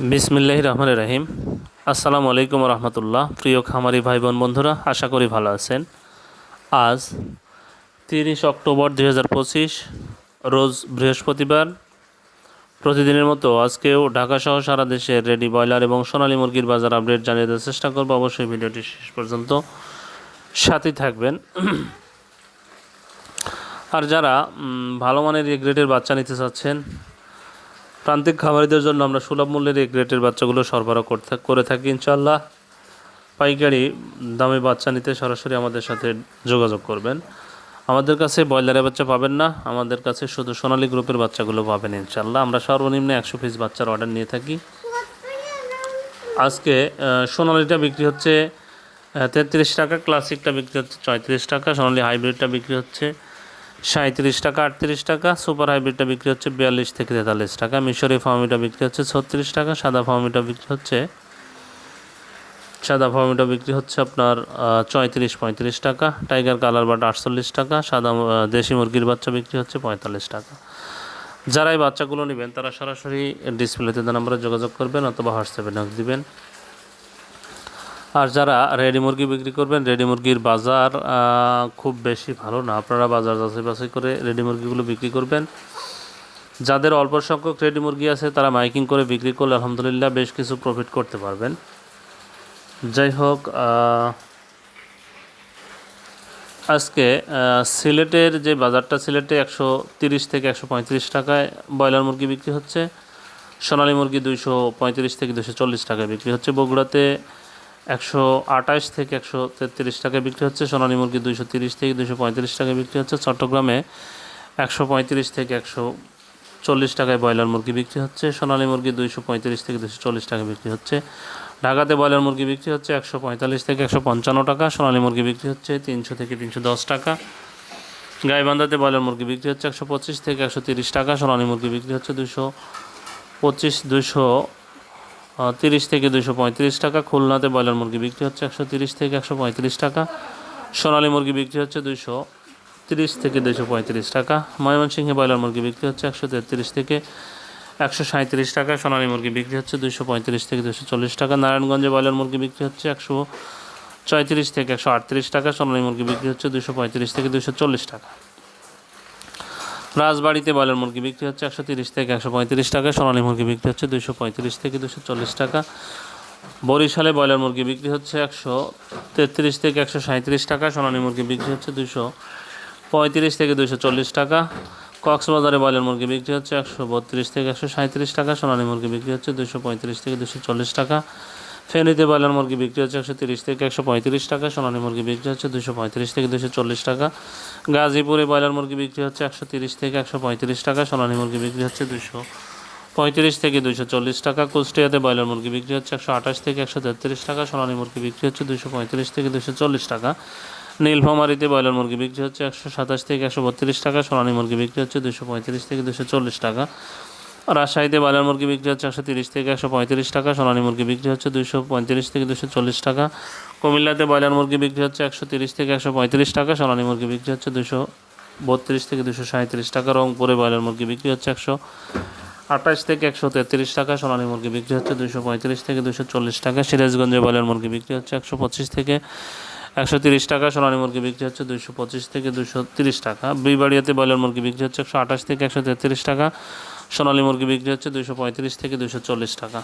বিসমিল্লাহ রহমান রাহিম আসসালামু আলাইকুম রহমতুল্লাহ প্রিয় খামারি ভাই বোন বন্ধুরা, আশা করি ভালো আছেন। আজ তিরিশ অক্টোবর দুই হাজার পঁচিশ, রোজ বৃহস্পতিবার। প্রতিদিনের মতো আজকেও ঢাকা সহ সারা দেশের রেডি ব্রয়লার এবং সোনালী মুরগির বাজার আপডেট জানিয়ে দেওয়ার চেষ্টা করব। অবশ্যই ভিডিওটি শেষ পর্যন্ত সাথে থাকবেন। আর যারা ভালো মানের গ্রেডের বাচ্চা নিতে চাচ্ছেন প্রান্তিক খামারিদের জন্য আমরা সুলভ মূল্যের এই গ্রেটের বাচ্চাগুলো সরবরাহ করতে করে থাকি ইনশাল্লাহ পাইকারি দামে বাচ্চা নিতে সরাসরি আমাদের সাথে যোগাযোগ করবেন। আমাদের কাছে ব্রয়লারের বাচ্চা পাবেন না, আমাদের কাছে শুধু সোনালী গ্রুপের বাচ্চাগুলো পাবেন ইনশাল্লাহ আমরা সর্বনিম্ন একশো পিস বাচ্চার অর্ডার নিয়ে থাকি। আজকে সোনালিটা বিক্রি হচ্ছে তেত্রিশ টাকা, ক্লাসিকটা বিক্রি হচ্ছে চৌত্রিশ টাকা, সোনালি হাইব্রিডটা বিক্রি হচ্ছে সাঁত্রিশ টাকা, আটত্রিশ টাকা। সুপার হাইব্রিডটা বিক্রি হচ্ছে বিয়াল্লিশ থেকে তেতাল্লিশ টাকা। মিশরি ফার্মিটা বিক্রি হচ্ছে ছত্রিশ টাকা, সাদা ফার্মিটা বিক্রি হচ্ছে, সাদা ফার্মিটা বিক্রি হচ্ছে আপনার চৌত্রিশ, পঁয়ত্রিশ টাকা। টাইগার কালার বাট আটচল্লিশ টাকা, সাদা দেশি মুরগির বাচ্চা বিক্রি হচ্ছে পঁয়তাল্লিশ টাকা। যারা এই বাচ্চাগুলো নেবেন, তারা সরাসরি ডিসপ্লেতে নাম্বারে যোগাযোগ করবেন অথবা হোয়াটসঅ্যাপে নক দিবেন। আর যারা রেডি মুরগি বিক্রি করবেন, রেডি মুরগির বাজার খুব বেশি ভালো না। আপনারা বাজার যাচাই বাছাই করে রেডি মুরগিগুলো বিক্রি করবেন। যাদের অল্প সংখ্যক রেডি মুরগি আছে, তারা মাইকিং করে বিক্রি করলে আলহামদুলিল্লাহ বেশ কিছু প্রফিট করতে পারবেন। যাই হোক আজকে সিলেটের যে বাজারটা, সিলেটে একশো তিরিশ থেকে একশো পঁয়ত্রিশ টাকায় ব্রয়লার মুরগি বিক্রি হচ্ছে। সোনালী মুরগি দুইশো পঁয়ত্রিশ থেকে দুশো চল্লিশ টাকায় বিক্রি হচ্ছে। বগুড়াতে একশো আঠাশ থেকে একশো তেত্রিশ টাকায় বিক্রি হচ্ছে। সোনালী মুরগি দুইশো তিরিশ থেকে দুশো পঁয়ত্রিশ টাকায় বিক্রি হচ্ছে। চট্টগ্রামে একশো পঁয়ত্রিশ থেকে একশো চল্লিশ টাকায় ব্রয়লার মুরগি বিক্রি হচ্ছে। সোনালী মুরগি দুইশো পঁয়ত্রিশ থেকে দুশো চল্লিশ টাকা বিক্রি হচ্ছে। ঢাকাতে ব্রয়লার মুরগি বিক্রি হচ্ছে একশো পঁয়তাল্লিশ থেকে একশো পঞ্চান্ন টাকা। সোনালী মুরগি বিক্রি হচ্ছে তিনশো থেকে তিনশো দশ টাকা। গাইবান্ধাতে ব্রয়লার মুরগি বিক্রি হচ্ছে একশো পঁচিশ থেকে একশো তিরিশ টাকা। সোনালী মুরগি বিক্রি হচ্ছে দুশো পঁচিশ দুশো তিরিশ থেকে দুশো পঁয়ত্রিশ টাকা। খুলনাতে ব্রয়লার মুরগি বিক্রি হচ্ছে একশো তিরিশ থেকে একশো পঁয়ত্রিশ টাকা। সোনালী মুরগি বিক্রি হচ্ছে দুশো তিরিশ থেকে দুশো পঁয়ত্রিশ টাকা। ময়মনসিংহে ব্রয়লার মুরগি বিক্রি হচ্ছে একশো তেত্রিশ থেকে একশো সাঁত্রিশ টাকা। সোনালী মুরগি বিক্রি হচ্ছে দুশো পঁয়ত্রিশ থেকে দুশো চল্লিশ টাকা। নারায়ণগঞ্জে ব্রয়লার মুরগি বিক্রি হচ্ছে একশো চৌত্রিশ থেকে একশো আটত্রিশ টাকা। সোনালী মুরগি বিক্রি হচ্ছে দুশো পঁয়ত্রিশ থেকে দুশো চল্লিশ টাকা। রাজবাড়িতে ব্রয়লার মুরগি বিক্রি হচ্ছে একশো তিরিশ থেকে একশো পঁয়ত্রিশ টাকা, সোনালী মুরগি বিক্রি হচ্ছে দুশো পঁয়ত্রিশ থেকে দুশো চল্লিশ টাকা। বরিশালে ব্রয়লার মুরগি বিক্রি হচ্ছে একশো তেত্রিশ থেকে একশো সাঁত্রিশ টাকা, সোনালী মুরগি বিক্রি হচ্ছে দুশো পঁয়ত্রিশ থেকে দুশো চল্লিশ টাকা। কক্সবাজারে ব্রয়লার মুরগি বিক্রি হচ্ছে একশো বত্রিশ থেকে একশো সাঁত্রিশ টাকা, সোনালী মুরগি বিক্রি হচ্ছে দুশো পঁয়ত্রিশ থেকে দুশো চল্লিশ টাকা। ফেনীতে ব্রয়লার মুরগি বিক্রি হচ্ছে একশো তিরিশ থেকে একশো পঁয়ত্রিশ টাকা, সোনালী মুরগি বিক্রি হচ্ছে দুশো পঁয়ত্রিশ থেকে দুশো চল্লিশ টাকা। গাজীপুরে ব্রয়লার মুরগি বিক্রি হচ্ছে একশো তিরিশ থেকে একশো পঁয়ত্রিশ টাকা, সোনালী মুরগি বিক্রি হচ্ছে দুশো পঁয়ত্রিশ থেকে দুশো চল্লিশ টাকা। কুষ্টিয়াতে ব্রয়লার মুরগি বিক্রি হচ্ছে একশো আঠাশ থেকে একশো তেত্রিশ টাকা, সোনালী মুরগি বিক্রি হচ্ছে দুশো পঁয়ত্রিশ থেকে দুশো চল্লিশ টাকা। নীলফামারিতে ব্রয়লার মুরগি বিক্রি হচ্ছে একশো সাতাশ থেকে একশো বত্রিশ টাকা, সোনালী মুরগি বিক্রি হচ্ছে দুশো পঁয়ত্রিশ থেকে দুশো চল্লিশ টাকা। রাজশাহীতে ব্রয়লার মুরগি বিক্রি হচ্ছে একশো তিরিশ থেকে একশো পঁয়ত্রিশ টাকা, সোনালী মুরগি বিক্রি হচ্ছে দুশো পঁয়ত্রিশ থেকে দুশো চল্লিশ টাকা, কুমিল্লাতে ব্রয়লার মুরগি বিক্রি হচ্ছে একশো তিরিশ থেকে একশো পঁয়ত্রিশ টাকা, সোনালী মুরগি বিক্রি হচ্ছে দুশো বত্রিশ থেকে দুশো সাঁত্রিশ টাকা, রংপুরে ব্রয়লার মুরগি বিক্রি হচ্ছে একশো আঠাশ থেকে একশো তেত্রিশ টাকা, সোনালী মুরগি বিক্রি হচ্ছে দুশো পঁয়ত্রিশ থেকে দুশো চল্লিশ টাকা, সিরাজগঞ্জে ব্রয়লার মুরগি বিক্রি হচ্ছে একশো পঁচিশ থেকে একশো তিরিশ টাকা, সোনালী মুরগি বিক্রি হচ্ছে দুশো পঁচিশ থেকে দুশো তিরিশ টাকা, বিবাড়িয়াতে ব্রয়লার মুরগি বিক্রি হচ্ছে একশো আঠাশ থেকে একশো তেত্রিশ টাকা সোনালী মুরগি বিক্রি হচ্ছে দুশো থেকে দুশো টাকা।